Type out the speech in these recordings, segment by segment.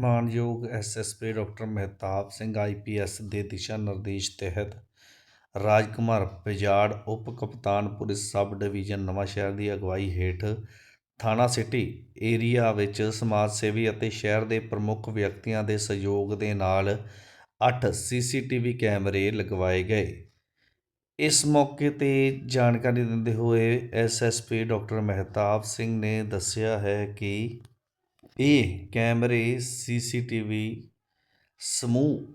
ਮਾਨਯੋਗ SSP doctor Mehtab Singh IPS ਦੇ ਦਿਸ਼ਾ ਨਿਰਦੇਸ਼ ਤਹਿਤ ਰਾਜਕੁਮਾਰ ਬਜਾੜ ਉਪ ਕਪਤਾਨ ਪੁਲਿਸ ਸਬ ਡਿਵੀਜ਼ਨ ਨਵਾਂਸ਼ਹਿਰ ਦੀ ਅਗਵਾਈ ਹੇਠ ਥਾਣਾ ਸਿਟੀ ਏਰੀਆ ਵਿੱਚ ਸਮਾਜ ਸੇਵੀ ਅਤੇ ਸ਼ਹਿਰ ਦੇ ਪ੍ਰਮੁੱਖ ਵਿਅਕਤੀਆਂ ਦੇ ਸਹਿਯੋਗ ਦੇ ਨਾਲ 8 ਸੀਸੀਟੀਵੀ ਕੈਮਰੇ ਲਗਵਾਏ ਗਏ। ਇਸ ਮੌਕੇ ਤੇ ਜਾਣਕਾਰੀ ਦਿੰਦੇ ਹੋਏ ਐਸਐਸਪੀ ਡਾਕਟਰ ਮਹਿਤਾਬ ਸਿੰਘ ਨੇ ਦੱਸਿਆ ਹੈ ਕਿ ਇਹ ਕੈਮਰੇ, ਸੀਸੀਟੀਵੀ ਸਮੂਹ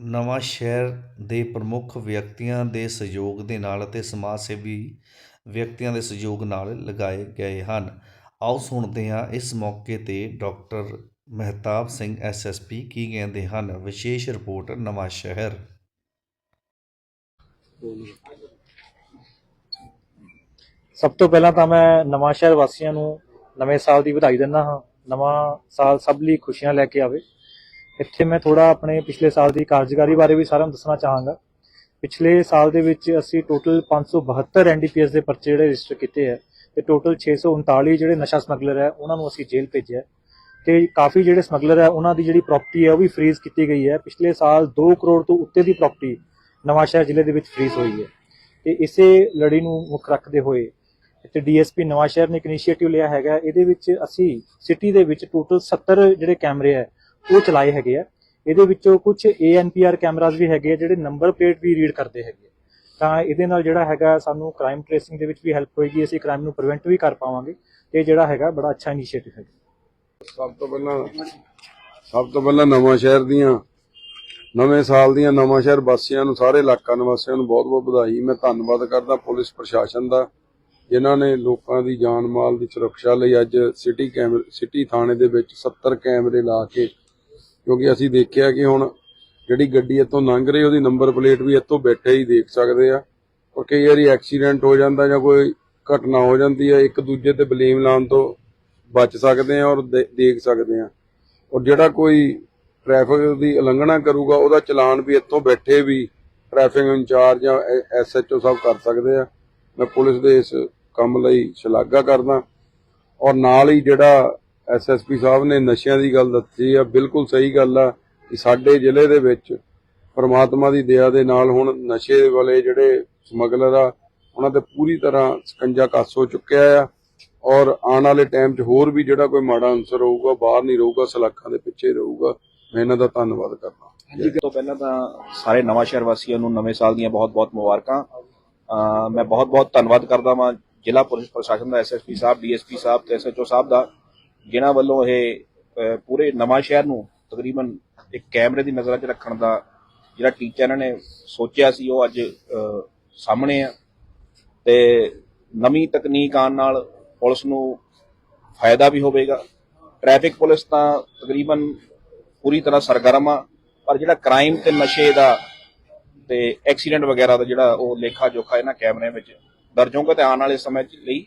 ਨਵਾਂਸ਼ਹਿਰ ਦੇ ਪ੍ਰਮੁੱਖ ਵਿਅਕਤੀਆਂ ਦੇ ਸਹਿਯੋਗ ਦੇ ਨਾਲ ਅਤੇ ਸਮਾਜ ਸੇਵੀ ਵਿਅਕਤੀਆਂ ਦੇ ਸਹਿਯੋਗ ਨਾਲ ਲਗਾਏ ਗਏ ਹਨ। ਆਓ ਸੁਣਦੇ ਹਾਂ ਇਸ ਮੌਕੇ ਤੇ ਡਾਕਟਰ ਮਹਿਤਾਬ ਸਿੰਘ ਐਸਐਸਪੀ ਕੀ ਕਹਿੰਦੇ ਹਨ। ਵਿਸ਼ੇਸ਼ ਰਿਪੋਰਟ ਨਵਾਂ ਸ਼ਹਿਰ। ਸਭ ਤੋਂ ਪਹਿਲਾਂ ਤਾਂ ਮੈਂ ਨਵਾਂ ਸ਼ਹਿਰ ਵਾਸੀਆਂ ਨੂੰ ਨਵੇਂ ਸਾਲ ਦੀ ਵਧਾਈ ਦਿੰਦਾ ਹਾਂ। ਨਵਾਂ ਸਾਲ ਸਭ ਲਈ ਖੁਸ਼ੀਆਂ ਲੈ ਕੇ ਆਵੇ। ਇੱਥੇ ਮੈਂ ਥੋੜਾ ਆਪਣੇ ਪਿਛਲੇ ਸਾਲ ਦੀ ਕਾਰਜਕਾਰੀ ਬਾਰੇ ਵੀ ਸਾਰਿਆਂ ਨੂੰ ਦੱਸਣਾ ਚਾਹਾਂਗਾ। ਪਿਛਲੇ ਸਾਲ ਦੇ ਵਿੱਚ ਅਸੀਂ ਟੋਟਲ 572 ਐਨਡੀਪੀਐਸ ਦੇ ਪਰਚੇ ਜਿਹੜੇ ਰਜਿਸਟਰ ਕੀਤੇ ਹੈ ਤੇ ਟੋਟਲ 639 ਜਿਹੜੇ ਨਸ਼ਾ ਸਮਗਲਰ ਹੈ, ਉਹਨਾਂ ਨੂੰ ਅਸੀਂ ਜੇਲ੍ਹ ਭੇਜਿਆ। ਹੈ ਤੇ ਕਾਫੀ ਜਿਹੜੇ ਸਮਗਲਰ ਹੈ, ਉਹਨਾਂ ਦੀ ਜਿਹੜੀ ਪ੍ਰਾਪਰਟੀ ਹੈ, ਉਹ ਵੀ ਫ੍ਰੀਜ਼ ਕੀਤੀ ਗਈ ਹੈ। ਪਿਛਲੇ ਸਾਲ 2 ਕਰੋੜ ਤੋਂ ਉੱਤੇ ਦੀ ਪ੍ਰਾਪਰਟੀ ਨਵਾਂਸ਼ਹਿਰ ਜ਼ਿਲ੍ਹੇ ਦੇ ਵਿੱਚ ਫ੍ਰੀਜ਼ ਹੋਈ ਹੈ। ਤੇ ਇਸੇ ਲੜੀ ਨੂੰ ਮੁੱਖ ਰੱਖਦੇ ਹੋਏ ਤੇ ਡੀਐਸਪੀ ਨਵਾਂਸ਼ਹਿਰ ਨੇ ਇੱਕ ਇਨੀਸ਼ੀਏਟਿਵ ਲਿਆ ਹੈਗਾ ਇਹਦੇ ਵਿੱਚ ਅਸੀਂ ਸਿਟੀ ਦੇ ਵਿੱਚ ਟੋਟਲ 70 ਜਿਹੜੇ ਕੈਮਰੇ ਹੈ, ਉਹ ਚਲਾਏ ਹੈਗੇ ਆ। ਇਹਦੇ ਵਿੱਚੋਂ ਕੁਝ ਏਐਨਪੀਆਰ ਕੈਮਰਾਜ਼ ਵੀ ਹੈਗੇ ਆ, ਜਿਹੜੇ ਨੰਬਰ ਪਲੇਟ ਵੀ ਰੀਡ ਕਰਦੇ ਹੈਗੇ ਤਾਂ ਇਹਦੇ ਨਾਲ ਜਿਹੜਾ ਹੈਗਾ ਸਾਨੂੰ ਕ੍ਰਾਈਮ ਟ੍ਰੇਸਿੰਗ ਦੇ ਵਿੱਚ ਵੀ ਹੈਲਪ ਹੋਏਗੀ, ਅਸੀਂ ਕ੍ਰਾਈਮ ਨੂੰ ਪ੍ਰੀਵੈਂਟ ਵੀ ਕਰ ਪਾਵਾਂਗੇ। ਤੇ ਜਿਹੜਾ ਹੈਗਾ ਬੜਾ ਅੱਛਾ ਇਨੀਸ਼ੀਏਟਿਵ ਹੈ। ਸਭ ਤੋਂ ਪਹਿਲਾਂ, ਸਭ ਤੋਂ ਪਹਿਲਾਂ ਨਵਾਂ ਸ਼ਹਿਰ ਦੀਆਂ, ਨਵੇਂ ਸਾਲ ਦੀਆਂ ਨਵਾਂ ਸ਼ਹਿਰ ਵਾਸੀਆਂ ਨੂੰ, ਸਾਰੇ ਇਲਾਕਾ ਨਿਵਾਸੀਆਂ ਨੂੰ ਬਹੁਤ-ਬਹੁਤ ਵਧਾਈ। ਮੈਂ ਧੰਨਵਾਦ ਕਰਦਾ ਪੁਲਿਸ ਪ੍ਰਸ਼ਾਸਨ ਦਾ। ਜਿਨ੍ਹਾਂ ਨੇ ਲੋਕਾਂ ਦੀ ਜਾਨ ਮਾਲ ਦੀ ਸੁਰੱਖਿਆ ਲਈ ਅੱਜ ਸਿਟੀ ਕੈਮਰੇ, ਸਿਟੀ ਥਾਣੇ ਦੇ ਵਿੱਚ 70 ਕੈਮਰੇ ਲਾ ਕੇ, ਕਿਉਂਕਿ ਅਸੀਂ ਦੇਖਿਆ ਕਿ ਹੁਣ ਜਿਹੜੀ ਗੱਡੀ ਇੱਥੋਂ ਲੰਘ ਰਹੀ, ਉਹਦੀ ਨੰਬਰ ਪਲੇਟ ਵੀ ਇੱਥੋਂ ਬੈਠੇ ਹੀ ਦੇਖ ਸਕਦੇ ਆ। ਔਰ ਕਈ ਵਾਰੀ ਐਕਸੀਡੈਂਟ ਹੋ ਜਾਂਦਾ ਜਾਂ ਕੋਈ ਘਟਨਾ ਹੋ ਜਾਂਦੀ ਹੈ ਇੱਕ ਦੂਜੇ ਤੇ ਬਲੇਮ ਲਾਉਣ ਤੋਂ ਬਚ ਸਕਦੇ ਆ ਔਰ ਦੇ- ਦੇਖ ਸਕਦੇ ਆ। ਔਰ ਜਿਹੜਾ ਕੋਈ ਟ੍ਰੈਫਿਕ ਦੀ ਉਲੰਘਣਾ ਕਰੂਗਾ, ਉਹਦਾ ਚਲਾਨ ਵੀ ਇੱਥੋਂ ਬੈਠੇ ਵੀ ਟ੍ਰੈਫਿਕ ਇੰਚਾਰਜ ਜਾਂ ਐਸਐਚਓ ਸਭ ਕਰ ਸਕਦੇ ਆ। ਮੈਂ ਪੁਲਿਸ ਦੇ ਇਸ ਕੰਮ ਲਈ ਸ਼ਲਾਘਾ ਕਰਦਾ। ਔਰ ਨਾਲ ਹੀ ਜਿਹੜਾ ਐਸਐਸਪੀ ਸਾਹਿਬ ਨੇ ਨਸ਼ਿਆਂ ਦੀ ਗੱਲ ਦੱਸੀ ਆ, ਬਿਲਕੁਲ ਸਹੀ ਗੱਲ ਆ ਕਿ ਸਾਡੇ ਜ਼ਿਲ੍ਹੇ ਦੇ ਵਿੱਚ ਪਰਮਾਤਮਾ ਦੀ ਦਇਆ ਦੇ ਨਾਲ ਹੁਣ ਨਸ਼ੇ ਵਾਲੇ ਜਿਹੜੇ ਸਮਗਲਰ ਆ, ਉਹਨਾਂ ਤੇ ਪੂਰੀ ਤਰ੍ਹਾਂ ਸਕੰਜਾ ਕੱਸ ਹੋ ਚੁੱਕਿਆ ਆ। ਔਰ ਆਉਣ ਵਾਲੇ ਟਾਈਮ 'ਚ ਹੋਰ ਵੀ ਜਿਹੜਾ ਕੋਈ ਮਾੜਾ ਅਨਸਰ ਹੋਊਗਾ, ਬਾਹਰ ਨਹੀਂ ਰਹੂਗਾ, ਸਲਾਖਾਂ ਦੇ ਪਿੱਛੇ ਰਹੂਗਾ। ਮੈਂ ਇਹਨਾਂ ਦਾ ਧੰਨਵਾਦ ਕਰਦਾ। ਹਾਂਜੀ ਤੋਂ ਪਹਿਲਾਂ ਤਾਂ ਸਾਰੇ ਨਵਾਂ ਸ਼ਹਿਰ ਵਾਸੀਆਂ ਨੂੰ ਨਵੇਂ ਸਾਲ ਦੀਆਂ ਬਹੁਤ-ਬਹੁਤ ਮੁਬਾਰਕਾਂ। ਮੈਂ ਬਹੁਤ-ਬਹੁਤ ਧੰਨਵਾਦ ਕਰਦਾ ਹਾਂ ਜ਼ਿਲ੍ਹਾ ਪੁਲਿਸ ਪ੍ਰਸ਼ਾਸਨ ਦਾ ਐਸਐਸਪੀ ਸਾਹਿਬ ਡੀਐਸਪੀ ਸਾਹਿਬ ਤੇ ਐਸਐਚਓ ਸਾਹਿਬ ਦਾ ਜਿਨ੍ਹਾਂ ਵੱਲੋਂ ਇਹ ਪੂਰੇ ਨਵਾਂ ਸ਼ਹਿਰ ਨੂੰ ਤਕਰੀਬਨ ਇੱਕ ਕੈਮਰੇ ਦੀ ਨਜ਼ਰਾਂ 'ਚ ਰੱਖਣ ਦਾ ਜਿਹੜਾ ਟੀਚਾ ਇਹਨਾਂ ਨੇ ਸੋਚਿਆ ਸੀ ਉਹ ਅੱਜ ਸਾਹਮਣੇ ਆ ਤੇ ਨਵੀਂ ਤਕਨੀਕ ਆਉਣ ਨਾਲ ਪੁਲਿਸ ਨੂੰ ਫਾਇਦਾ ਵੀ ਹੋਵੇਗਾ ਟ੍ਰੈਫਿਕ ਪੁਲਿਸ ਤਾਂ ਤਕਰੀਬਨ ਪੂਰੀ ਤਰ੍ਹਾਂ ਸਰਗਰਮ ਆ ਪਰ ਜਿਹੜਾ ਕ੍ਰਾਈਮ ਤੇ ਨਸ਼ੇ ਦਾ ਤੇ ਐਕਸੀਡੈਂਟ ਵਗੈਰਾ ਦਾ ਜਿਹੜਾ ਉਹ ਲੇਖਾ ਜੋਖਾ ਇਹਨਾਂ ਕੈਮਰਿਆਂ ਵਿੱਚ ਦਰਜ ਹੋਊਗਾ ਤੇ ਆਉਣ ਵਾਲੇ ਸਮੇਂ ਲਈ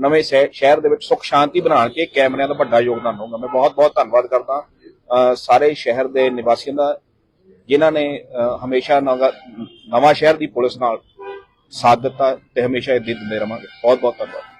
ਨਵੇਂ ਸ਼ਹਿ- ਸ਼ਹਿਰ ਦੇ ਵਿੱਚ ਸੁਖ ਸ਼ਾਂਤੀ ਬਣਾਉਣ ਕੇ ਕੈਮਰਿਆਂ ਦਾ ਵੱਡਾ ਯੋਗਦਾਨ ਹੋਊਗਾ ਮੈਂ ਬਹੁਤ ਬਹੁਤ ਧੰਨਵਾਦ ਕਰਦਾ। ਅਹ ਸਾਰੇ ਸ਼ਹਿਰ ਦੇ ਨਿਵਾਸੀਆਂ ਦਾ, ਜਿਨ੍ਹਾਂ ਨੇ ਹਮੇਸ਼ਾ ਨਵਾਂ ਨਵਾਂ ਸ਼ਹਿਰ ਦੀ ਪੁਲਿਸ ਨਾਲ ਸਾਥ ਦਿੱਤਾ ਤੇ ਹਮੇਸ਼ਾ ਇਹ ਦਿੰਦੇ ਰਵਾਂਗੇ। ਬਹੁਤ ਬਹੁਤ ਧੰਨਵਾਦ।